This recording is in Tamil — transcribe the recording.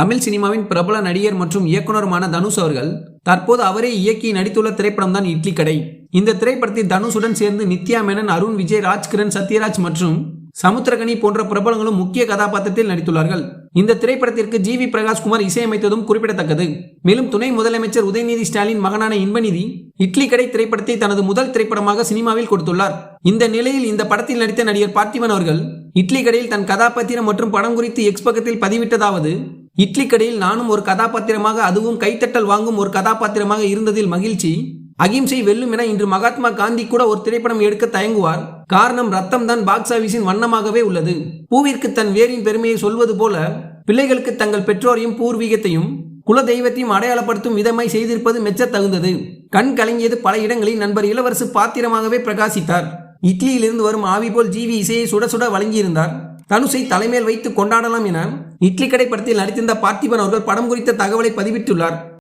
தமிழ் சினிமாவின் பிரபல நடிகர் மற்றும் இயக்குனருமான தனுஷ் அவர்கள் தற்போது அவரே இயக்கி நடித்துள்ள திரைப்படம் தான் இட்லி கடை. இந்த திரைப்படத்தில் தனுஷுடன் சேர்ந்து நித்யா மேனன் அருண் விஜய் ராஜ்கிரண் சத்யராஜ் மற்றும் சமுத்திரகனி போன்ற பிரபலங்களும் முக்கிய கதாபாத்திரத்தில் நடித்துள்ளார்கள். இந்த திரைப்படத்திற்கு ஜி வி பிரகாஷ்குமார் இசையமைத்ததும் குறிப்பிடத்தக்கது. மேலும் துணை முதலமைச்சர் உதயநிதி ஸ்டாலின் மகனான இன்பநிதி இட்லி கடை திரைப்படத்தை தனது முதல் திரைப்படமாக சினிமாவில் கொடுத்துள்ளார். இந்த நிலையில் இந்த படத்தில் நடித்த நடிகர் பார்த்திபன் அவர்கள் இட்லி கடையில் தன் கதாபாத்திரம் மற்றும் படம் குறித்து எக்ஸ் பக்கத்தில் பதிவிட்டதாவது இட்லி கடையில் நானும் ஒரு கதாபாத்திரமாக அதுவும் கைத்தட்டல் வாங்கும் ஒரு கதாபாத்திரமாக இருந்ததில் மகிழ்ச்சி. அகிம்சை வெல்லும் என இன்று மகாத்மா காந்தி கூட ஒரு திரைப்படம் எடுக்க தயங்குவார். காரணம் ரத்தம் தான் பாக்ஸ் ஆபீஸின் வண்ணமாகவே உள்ளது. பூவிற்கு தன் வேரின் பெருமையை சொல்வது போல பிள்ளைகளுக்கு தங்கள் பெற்றோரையும் பூர்வீகத்தையும் குல தெய்வத்தையும் அடையாளப்படுத்தும் விதமாய் செய்திருப்பது மெச்ச தகுந்தது கண் கலங்கியது பல இடங்களில் நண்பர் இளவரசு பாத்திரமாகவே பிரகாசித்தார். இட்லியிலிருந்து வரும் ஆவி போல் ஜிவி இசையை சுட சுட வழங்கியிருந்தார். தனுஷை தலைமேல் வைத்து கொண்டாடலாம் என இட்லி கடை படத்தில் நடித்திருந்த பார்த்திபன் அவர்கள் படம் குறித்த தகவலை பதிவிட்டுள்ளார்.